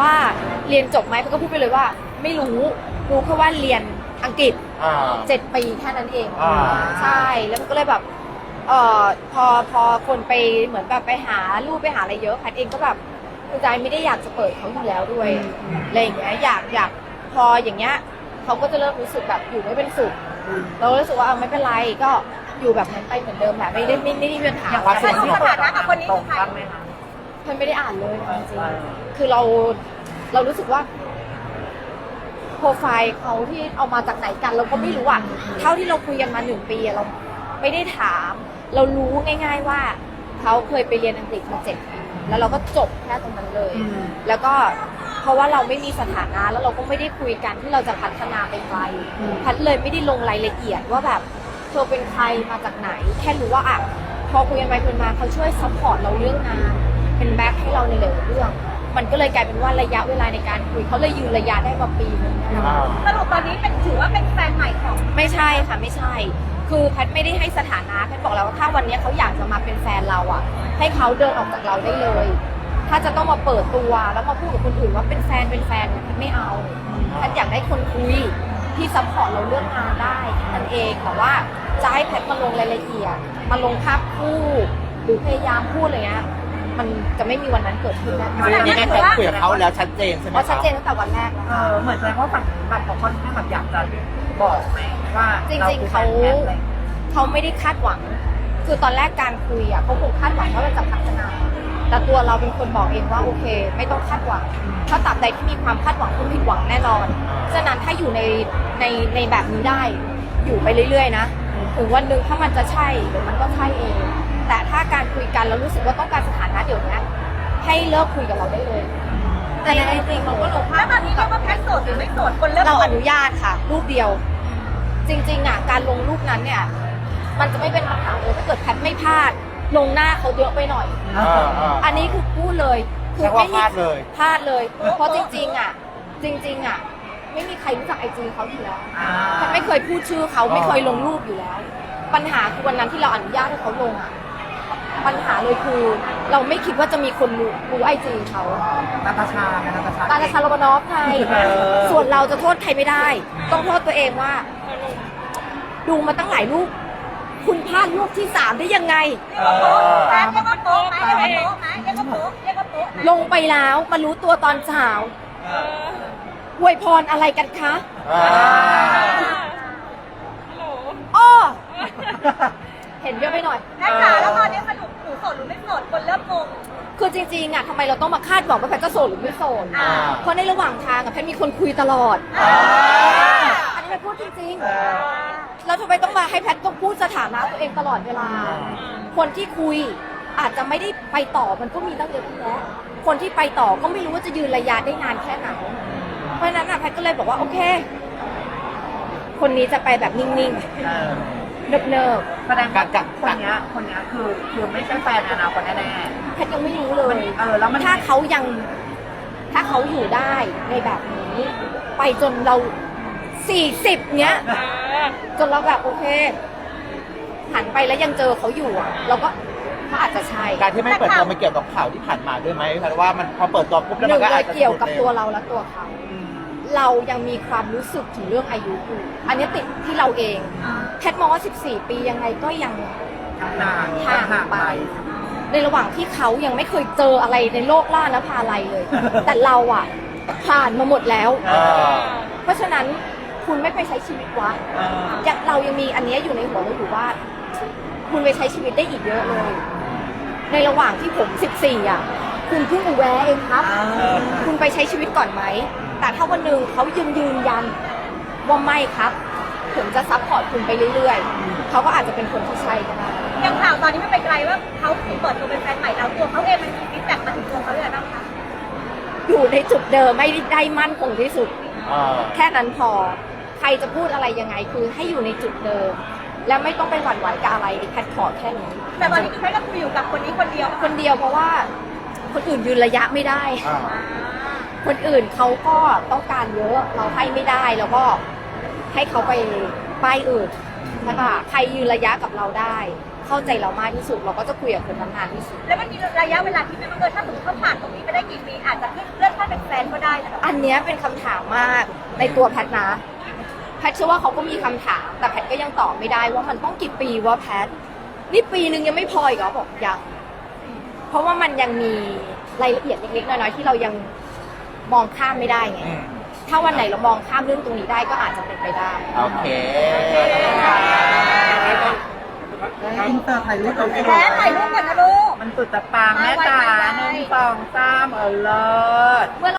ว่าเรียนจบไหมเขาก็พูดไปเลยว่า ไม่รู้รู้แค่ว่าเรียนอังกฤษอ่า เจ็ดปีแค่นั้นเองอ่า ใช่แล้วมันก็เลยแบบเอ่อพอพอคนไปเหมือนแบบไปหารูปไปหาอะไรเยอะแพทย์เองก็แบบคือใจไม่ได้อยากจะเปิดเขาอยู่แล้วด้วยอะไรอย่างเงี้ยอยากอยากพออย่างเงี้ยเขาก็จะเริ่มรู้สึกแบบอยู่ไม่เป็นสุขเราก็รู้สึกว่าเอาไม่เป็นไรก็อยู่แบบนั้นไปเหมือนเดิมแหละไม่ได้ไม่ไม่ได้มีปัญหา อย่างว่าอะไรสิ่งที่ สถานะกับคนนี้คือใครเพื่อนไม่ ได้อ่านเลยจริงๆคือเราเรารู้สึกว่าโปรไฟล์เขาที่เอามาจากไหนกัน เราก็ไม่รู้อะเท่าที่เราคุยกันมาหนึ่งปีอะเราไม่ได้ถาม เรารู้ง่าย ๆว่าเขาเคยไปเรียนอังกฤษมาเจ็ดปีแล้วเราก็จบแค่ตรงนั้นเลย แล้วก็เพราะว่าเราไม่มีสถานะแล้วเราก็ไม่ได้คุยกันที่เราจะพัฒนาไปไกลพัดเลยไม่ได้ลงรายละเอียดว่าแบบเธอเป็นใครมาจากไหน แค่รู้ว่าอะพอคุยกันไปคุยมาเขาช่วยซัพพอร์ตเราเรื่องงาน เป็นแบ็คให้เราในหลายๆเรื่อง มันก็เลยกลายเป็นว่าระยะเวลาในการคุยเขาเลยยืนระยะได้มาปีนึงนะคะอ่าสรุปตอนนี้เป็นถือว่าเป็นแฟนใหม่ของไม่ใช่ค่ะไม่ใช่ คือแพทย์ไม่ได้ให้สถานะแพทย์บอกแล้วว่าถ้าวันนี้เขาอยากจะมาเป็นแฟนเราอะ ให้เขาเดินออกจากเราได้เลย ถ้าจะต้องมาเปิดตัวแล้วมาพูดกับคนอื่นว่าเป็นแฟนเป็นแฟนเนี่ยแพทย์ไม่เอาแพทย์อยากได้คนคุยที่ซัพพอร์ตเราเรื่องงานได้แค่นั้นเองแต่ว่าจะให้แพทย์มาลงรายละเอียดมาลงภาพคู่หรือพยายามพูดอะไรเงี้ย มันจะไม่มีวันนั้นเกิดขึ้นแน่นอนนี่แค่คุยกับเขาแล้วชัดเจนใช่ไหมเพราะชัดเจนคตั้งแต่วันแรกแล้วเออเหมือนแสดงว่าฝั่งนู้นแบบเขาค่อนข้างแบบอยากจะบอกไหมว่าจริงๆเขาเขาไม่ได้คาดหวัง คือตอนแรกการคุยอะเขาคงคาดหวังว่าเราจะพัฒนา แต่ตัวเราเป็นคนบอกเองว่าโอเค ไม่ต้องคาดหวัง ถ้าตับใดที่มีความคาดหวังคุณผิดหวังแน่นอนฉะนั้นถ้าอยู่ในในในแบบนี้ได้ อยู่ไปเรื่อยๆ นะถึงวันหนึ่งถ้ามันจะใช่เดี๋ยวมันก็ใช่เอง แต่ถ้าการคุยกันแล้วรู้สึกว่าต้องการสถานะเดี๋ยวนี้ให้เลิกคุยกับเราได้เลยแต่ในจริงๆเราก็ลงภาแล้พวตอนนี้เรียกว่าแพทย์โสดหรือไม่โสดคนเริ่มเราโสอดนุญาตค่ะ รูปเดียว จริง ๆอะการลงรูปนั้นเนี่ย มันจะไม่เป็นปัญหาเลยถ้าเกิดแพทไม่พลาดลงหน้าเขาเยอะไปหน่อยอ่าอ่าอันนี้คือพูดเลยคืแค่ว่าพลาดเลยพลาดเลย เพราะจริง ๆ อะ จริง ๆ อะ ไม่มีใครรู้จักไอจีเขาอยู่แล้วแพทไม่เคยพูดชื่อเขาไม่เคยลงรูปอยู่แล้ว ปัญหาคือวันนั้นที่เราอนุญาตให้เขาลงอะ ปัญหาเลยคือ เราไม่คิดว่าจะมีคนรู้รู้ไอจีเขานาตาชาไงนาตาชา ตาลาชาโรบานอฟไงเออ ส่วนเราจะโทษใครไม่ได้ ต้องโทษตัวเองว่า ดูมาตั้งหลายรูปคุณพลาดรูปที่สามได้ยังไงแพทย์เรียกว่าโป๊ะไหมเรียกว่าโป๊ะไหมเรียกว่าโป๊ะเรียกว่าโป๊ะไหมลงไปแล้วมารู้ตัวตอนเช้าอวยพรอะไรกันคะอ่าอ้อ เห็นเยอะไปหน่อยแพทย์ค่ะแล้วตอนนี้สรุปหนูโสดหรือไม่โสดคนเริ่มงง คือจริงๆอะทำไมเราต้องมาคาดหวังว่าแพทย์จะโสดหรือไม่โสดอ่า เพราะในระหว่างทางอะแพทย์มีคนคุยตลอดอ่าอันนี้แพทย์พูดจริงๆ แล้วทำไมต้องมาให้แพทย์ต้องพูดสถานะตัวเองตลอดเวลา คนที่คุยอาจจะไม่ได้ไปต่อมันก็มีตั้งเยอะตั้งแยะคนที่ไปต่อก็ไม่รู้ว่าจะยืนระยะได้นานแค่ไหน เพราะฉะนั้นอะแพทย์ก็เลยบอกว่าโอเค คนนี้จะไปแบบนิ่งเออๆ เนิบแสดงว่าคนเนี้ยคนเนี้ยคือคือไม่ใช่แฟนในอนาคตแน่ๆแพทย์ยังไม่รู้เลย ๆเออแล้วมันถ้าเขายัง ถ้าเขาอยู่ได้ในแบบนี้ ไปจนเราสี่สิบเนี้ย จนเราแบบโอเคหันไปแล้วยังเจอเขาอยู่อะเราก็เขาอาจจะใช่การที่ไม่เปิดตัวมันเกี่ยวกับข่าวที่ผ่านมาด้วยไหมเพราะว่ามันพอเปิดตัวปุ๊บหแล้วนึ่มันงก็เลอาจยจะเกี่ยวกับร็ตัวเราและตัวเขาอืม เรายังมีความรู้สึกถึงเรื่องอายุอยู่อันนี้ติดที่เราเองแพทย์มองว่า 14 ปียังไงก็ยังห่างห่างไป ในระหว่างที่เขายังไม่เคยเจออะไรในโลกล่านะพาอะไรเลย แต่เราอะผ่านมาหมดแล้วเออเพราะฉะนั้นคุณไม่ไปใช้ชีวิตวะเออยังเรายังมีอันเนี้ยอยู่ในหัวเราอยู่ว่า คุณไปใช้ชีวิตได้อีกเยอะเลย ในระหว่างที่ผม 14 อะ คุณเพิ่งอุแวะเองครับเออคุณไปใช้ชีวิตก่อนไหม แต่ถ้าวันหนึ่งเขายืนยืนยันว่าไม่ครับ ผมจะซัพพอร์ตคุณไปเรื่อยๆ เขาก็อาจจะเป็นคนที่ใช่ก็ได้อย่างข่าวตอนนี้มันไปไกลว่าเขาถูกเปิดตัวเป็นแฟนใหม่แล้วตัวเขาเองมันมีฟีดแบ็กมาถึงตัวเขาเลยงไงบ้างคะอยู่ในจุดเดิมไม่ได้มั่นคงที่สุดอ่าแค่นั้นพอ ใครจะพูดอะไรยังไงคือให้อยู่ในจุดเดิม และไม่ต้องไปหวั่นไหวกับอะไรแพทย์ขอแค่นี้ แต่ตอนนี้คือแพทย์ก็คุยอยู่กับคนนี้คนเดียว คนเดียวเพราะว่าคนอื่นยืนระยะไม่ได้อ่า คนอื่นเขาก็ต้องการเยอะเราให้ไม่ได้แล้วก็ให้เขาไปป้ายอื่นใช่ปะใครยืนระยะกับเราได้ เข้าใจเรามากที่สุด เราก็จะคุยกับคนนั้นนานที่สุด แล้วมันมีระยะเวลาที่ไม่ว่าเออถ้าสมมติเขาผ่านตรงนี้ไปได้กี่ปีอาจจะเลื่อนขั้นเป็นแฟนก็ได้นะอันเนี้ยเป็นคำถามมากในตัวแพทนะ แพทเชื่อว่าเขาก็มีคำถาม แต่แพทก็ยังตอบไม่ได้ว่ามันต้องกี่ปีว่าแพท นี่ปีหนึ่งยังไม่พออีกเหรอบอกยังเพราะว่ามันยังมีรายละเอียดเล็กๆน้อยๆที่เรายัง มองข้ามไม่ได้ไง อืมถ้าวันไหนเรามองข้ามเรื่องตรงนี้ได้ก็อาจจะเป็นไปได้ โอเคอินเตอร์ถ่ายรูปเอาไว้แพ้ถ่ายรูปก่อนนะลูก มันสุดจะปังแม่จ๋าหนึ่งสองสามเออเลิศ เมื่อ